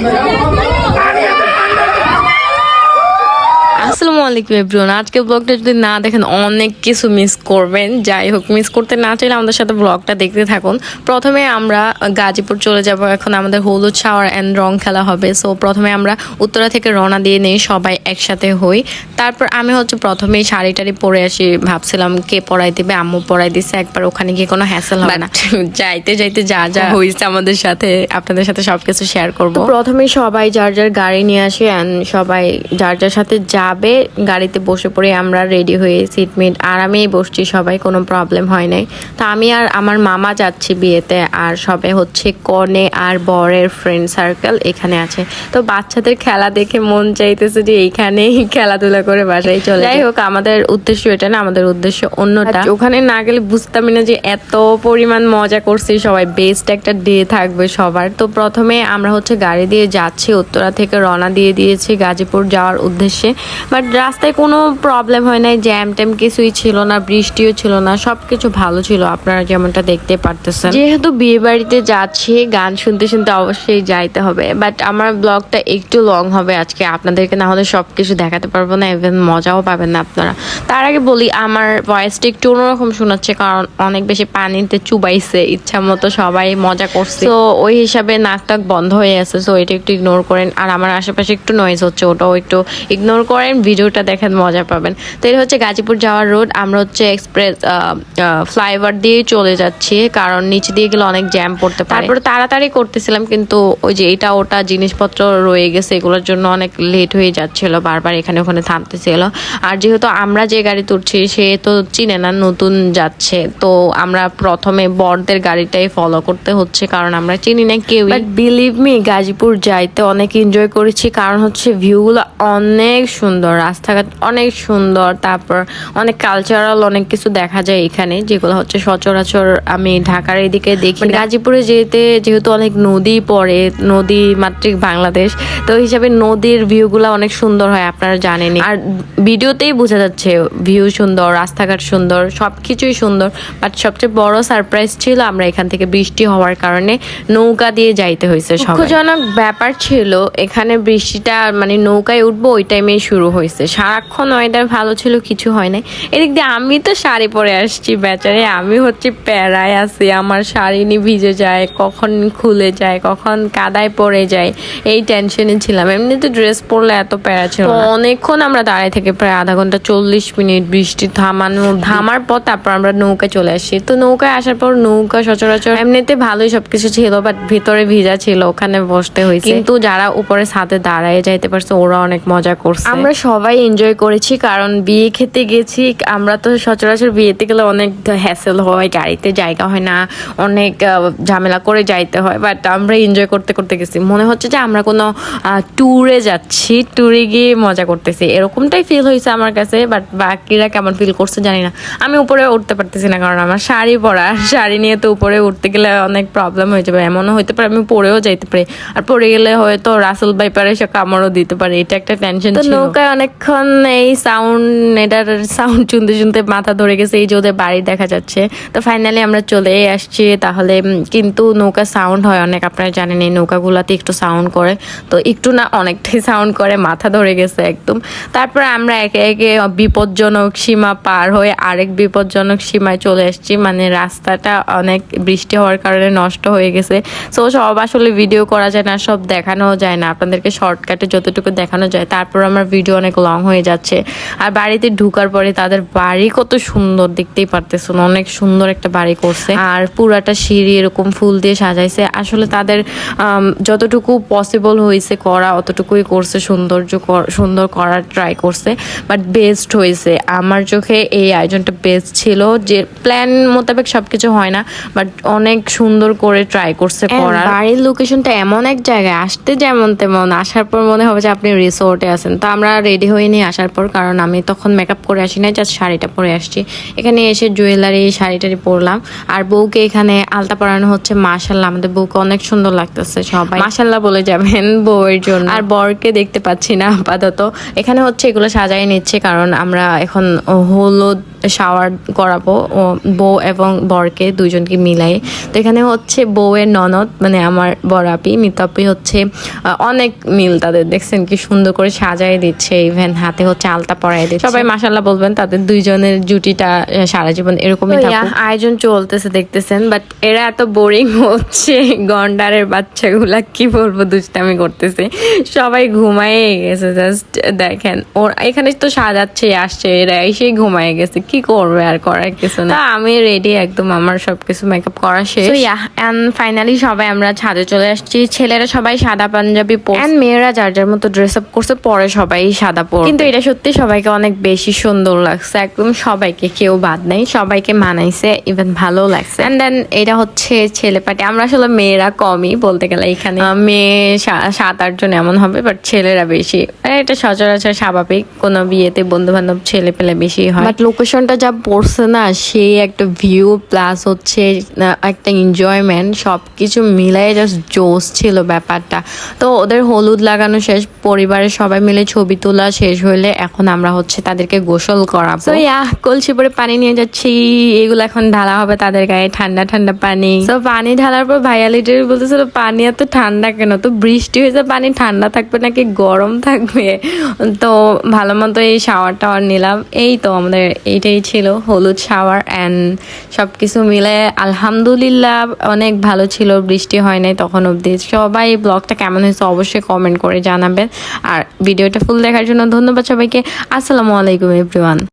Yeah. আসসালামু আলাইকুম everyone. আজকে ব্লগটা যদি না দেখেন অনেক কিছু মিস করবেন। যাই হোক মিস করতে না চাইলে আমাদের সাথে ব্লগটা দেখতে থাকুন। প্রথমে আমরা গাজীপুর চলে যাব। এখন আমাদের হলুদ শাওয়ার অ্যান্ড রং খেলা হবে। সো প্রথমে আমরা উত্তরা থেকে রওনা দিয়ে নেই সবাই একসাথে হই। তারপর আমি হচ্ছে প্রথমেই শাড়ি টাড়ি পরে আসি। ভাবছিলাম কে পরাই দিবে আম্মু পরাই দিছে। একবার ওখানে গিয়ে কোনো হ্যাসেল হবে না। যাইতে যাইতে যা যা হয়েছে আমাদের সাথে আপনাদের সাথে সব কিছু শেয়ার করব প্রথমে সবাই যার যার গাড়ি নিয়ে আসে অ্যান্ড সবাই যার যার সাথে যাবে গাড়িতে বসে পড়ে আমরা রেডি হয়ে সিটমিট আরামেই বসছি সবাই কোনো প্রবলেম হয় নাই। তা আমি আর আমার মামা যাচ্ছি বিয়েতে আর সবাই হচ্ছে কনে আর বরের ফ্রেন্ড সার্কেল এখানে আছে। তো বাচ্চাদের খেলা দেখে মন চাইতেছে যে এইখানেই খেলাধুলা করে বাসায় চলে যাই হোক আমাদের উদ্দেশ্য এটা না আমাদের উদ্দেশ্য অন্যটা। ওখানে না গেলে বুঝতামই না যে এত পরিমাণ মজা করছি সবাই বেস্ট একটা ডে থাকবে সবার। তো প্রথমে আমরা হচ্ছে গাড়ি দিয়ে যাচ্ছি উত্তরা থেকে রওনা দিয়ে দিয়েছি গাজীপুর যাওয়ার উদ্দেশ্যে। বাট রাস্তায় কোনো প্রবলেম হয় নাই জ্যাম ট্যাম কিছুই ছিল না বৃষ্টিও ছিল না সব কিছু ভালো ছিল আপনারা যেমনটা দেখতে পারতেছেন। যেহেতু বিয়ে বাড়িতে যাচ্ছি গান শুনতে শুনতে অবশ্যই যাইতে হবে বাট আমার ব্লগটা একটু লং হবে আজকে আপনাদেরকে না হলে সব কিছু দেখাতে পারব না ইভেন মজাও পাবেন না আপনারা। তার আগে বলি আমার ভয়েসটা একটু অন্যরকম শোনাচ্ছে কারণ অনেক বেশি পানিতে চুবাইছে ইচ্ছা মতো সবাই মজা করছে। তো ওই হিসাবে নাক টাক বন্ধ হয়ে আছে সো এটা একটু ইগনোর করেন আর আমার আশেপাশে একটু নয়েজ হচ্ছে ওটাও একটু ইগনোর করেন ভিডিওটা দেখেন মজা পাবেন। তো এটা হচ্ছে গাজীপুর যাওয়ার রোড। আমরা হচ্ছে এক্সপ্রেস ফ্লাইওভার দিয়ে চলে যাচ্ছি কারণ নিচে দিয়ে গেলে অনেক জ্যাম পড়তে পারে। তারপরে তাড়াতাড়ি করতেছিলাম কিন্তু ওই যে এটা ওটা জিনিসপত্র রয়ে গেছে এগুলোর জন্য অনেক লেট হয়ে যাচ্ছিল বারবার এখানে ওখানে থামতেছিল। আর যেহেতু আমরা যে গাড়ি তুলছি সে তো চিনে না নতুন যাচ্ছে। তো আমরা প্রথমে বরদের গাড়িটাই ফলো করতে হচ্ছে কারণ আমরা চিনি না কেউ বাট বিলিভ মি গাজীপুর যাইতে অনেক এনজয় করেছি কারণ হচ্ছে ভিউগুলো অনেক সুন্দর। রাস্তাঘাট অনেক সুন্দর, তারপর অনেক কালচারাল অনেক কিছু দেখা যায় এখানে, যেগুলো হচ্ছে সচরাচর আমি ঢাকার এদিকে দেখি গাজীপুরে যেতে যেহেতু অনেক নদী পড়ে, নদী মাতৃক বাংলাদেশ, তো হিসাবে নদীর ভিউগুলো অনেক সুন্দর হয় আপনারা জানেনই। আর ভিডিওতেই বোঝা যাচ্ছে ভিউ সুন্দর, রাস্তাঘাট সুন্দর, সবকিছুই সুন্দর বাট সবচেয়ে বড় সারপ্রাইজ ছিল আমরা এখান থেকে বৃষ্টি হওয়ার কারণে নৌকা দিয়ে যাইতে হয়েছে দুঃখজনক ব্যাপার ছিল, এখানে বৃষ্টিটা মানে নৌকায় উঠবো ওই টাইমেই শুরু হয়েছে। সারাক্ষণ ওয়েদার ভালো ছিল কিছু হয় নাই। এদিক দিয়ে আমি তো শাড়ি পরে আসছি বেচারে। আমি হচ্ছে প্যারায় আছি। আমার শাড়ি নিয়ে ভিজে যায় কখন খুলে যায় কখন কাদায় পড়ে যায় এই টেনশনে ছিলাম। এমনিতে ড্রেস পরলে এত প্যারা ছিল অনেকক্ষণ আমরা দাঁড়ায় থেকে প্রায় আধা ঘণ্টা চল্লিশ মিনিট বৃষ্টি থামানো থামার পর তারপর আমরা নৌকায় চলে আসি তো নৌকায় আসার পর নৌকা সচরাচর এমনিতে ভালোই সবকিছু ছিল বাট ভিতরে ভিজা ছিল ওখানে বসতে হয়েছে। কিন্তু যারা উপরে ছাদে দাঁড়ায় যাইতে পারছে ওরা অনেক মজা করছে। আমরা সবাই এনজয় করেছি কারণ বিয়ে খেতে গেছি আমরা তো সচরাচর বিয়েতে গেলে অনেক হ্যাসেল হয় গাড়িতে জায়গা হয় না অনেক ঝামেলা করে যাইতে হয় বাট আমরা এনজয় করতে করতে গেছি। মনে হচ্ছে যে আমরা কোনো ট্যুরে যাচ্ছি ট্যুরে গিয়ে মজা করতেছি। এরকমটাই ফিল হয়েছে আমার কাছে বাট বাকিরা কেমন ফিল করছে জানি না। আমি উপরে উঠতে পারতেছি না কারণ আমার শাড়ি পরা শাড়ি নিয়ে তো উপরে উঠতে গেলে অনেক প্রবলেম হয়ে যাবে। এমনও হইতে পারে আমি পরেও যাইতে পারি। আর পরে গেলে হয়তো রাসেল বাইপারে এসে কামড়ও দিতে পারে এটা একটা টেনশন নৌকায় অনেকক্ষণ এই সাউন্ড এটার সাউন্ড শুনতে শুনতে মাথা ধরে গেছে, এই যে ওদের বাড়ি দেখা যাচ্ছে। তো ফাইনালি আমরা চলে আসছি, তাহলে কিন্তু নৌকা সাউন্ড হয় অনেক, আপনারা জানেন এই নৌকাগুলাতে একটু সাউন্ড করে। তো একটু না অনেকটাই সাউন্ড করে, মাথা ধরে গেছে একদম। তারপরে আমরা একে একে বিপজ্জনক সীমা পার হয়ে আরেক বিপজ্জনক সীমায় চলে এসেছি মানে রাস্তাটা অনেক বৃষ্টি হওয়ার কারণে নষ্ট হয়ে গেছে। সো সব আসলে ভিডিও করা যায় না, সব দেখানো যায় না। আপনাদেরকে শর্টকাটে যতটুকু দেখানো যায়, তারপর আমার ভিডিও অনেক লং হয়ে যাচ্ছে। আর বাড়িতে ঢুকার পরে তাদের বাড়ি কত সুন্দর দেখতেই পারতেছেন অনেক সুন্দর একটা বাড়ি করছে। আর পুরাটা সিঁড়ি এরকম ফুল দিয়ে সাজাইছে। আসলে তাদের যতটুকু পসিবল হয়েছে করা অতটুকুই করছে সৌন্দর্য সুন্দর করার ট্রাই করছে। বাট বেস্ট হয়েছে। আমার চোখে এই আয়োজনটা বেস্ট ছিল যে প্ল্যান মোতাবেক সবকিছু হয় না বাট অনেক সুন্দর করে ট্রাই করছে করার। বাড়ির লোকেশনটা এমন এক জায়গায় আসতে যেমন তেমন আসার পর মনে হবে যে আপনি রিসোর্টে আছেন। তো আমরা রেডি হয়ে নিয়ে আসার পর কারণ আমি তখন মেকআপ করে আসি না জাস্ট শাড়িটা পরে আসছি। এখানে এসে জুয়েলারি শাড়িটারি পরলাম। আর বউকে এখানে আলতা পরানো হচ্ছে মাশাল্লাহ আমাদের বউকে অনেক সুন্দর লাগতেছে সবাই। মাশাল্লাহ বলে যাবেন বউয়ের জন্য। আর বরকে দেখতে পাচ্ছি না আপাতত। এখানে হচ্ছে এগুলো সাজাই নিচ্ছে কারণ আমরা এখন হলুদ শাওয়ার করাবো বউ এবং বরকে দুজনকে মিলাই। তো এখানে হচ্ছে বউয়ের ননদ মানে আমার বড়াপি মিতাপি হচ্ছে অনেক মিল তাদের দেখছেন কি সুন্দর করে সাজাই দিচ্ছে ইভেন হাতে হচ্ছে আলতা পরাই দিচ্ছে। সবাই মাসাল্লাহ বলবেন তাদের দুইজনের জুটিটা সারা জীবন এরকমই আয়োজন চলতেছে দেখতেছেন বাট এরা এত বোরিং হচ্ছে গন্ডারের বাচ্চাগুলা কি বলব দুষ্টামি করতেছে। সবাই ঘুমায়ে গেছে জাস্ট দেখেন ওর এখানে তো সাজাচ্ছে আসছে এরা এসেই ঘুমায় গেছে কি করবে আর করার কিছু না। আমি রেডি একদম আমার সবকিছু মেকআপ করা শেষ। এন্ড ফাইনালি সবাই আমরা ছাদে চলে আসছি। ছেলেরা সবাই সাদা পাঞ্জাবি এন্ড মেয়েরা যার যার মতো ড্রেস আপ করছে পরে সবাই সাদা পর কিন্তু এটা সত্যি সবাইকে অনেক বেশি সুন্দর লাগছে। একদম সবাইকে কেউ বাদ নাই সবাইকে মানাইছে ইভেন ভালো লাগছে। এন্ড দেন এটা হচ্ছে ছেলে পার্টি আমরা আসলে মেয়েরা কমই বলতে গেলে এখানে। মেয়ে সাত আট জন এমন হবে বাট ছেলেরা বেশি। এটা সচরাচর স্বাভাবিক। কোনো বিয়েতে বন্ধু বান্ধব ছেলে পেলে বেশি হয়। বাট লোকেশনটা যা পড়ছে না সেই একটা ভিউ প্লাস হচ্ছে একটা এনজয়মেন্ট সব কিছু মিলাই জাস্ট জোস ছিল ব্যাপারটা। তো ওদের হলুদ লাগানো শেষ পরিবারের সবাই মিলে ছবি তোলা শেষ হলে এখন আমরা হচ্ছে তাদেরকে গোসল করাবো। তো ইয়া কলসি করে পানি নিয়ে যাচ্ছি এগুলো এখন ঢালা হবে তাদের গায়ে ঠান্ডা ঠান্ডা পানি। তো পানি ঢালার পর ভাইয়া লিটারি বলতেছিল পানি এত ঠান্ডা কেন? তো বৃষ্টি হয়েছে পানি ঠান্ডা থাকবে নাকি গরম থাকবে? তো ভালো মতো এই শাওয়ার টাওয়ার নিলাম। এই তো আমাদের এইটাই ছিল, হলুদ শাওয়ার অ্যান্ড সব কিছু মিলে আলহামদুলিল্লাহ অনেক ভালো ছিল, বৃষ্টি হয় নাই তখন অবধি। সবাই ব্লগটা কেমন হয়েছে অবশ্যই কমেন্ট করে জানাবেন। আর ভিডিওটা ফুল দেখার জন্য ধন্যবাদ সবাইকে। আসসালামু আলাইকুম এভরিওয়ান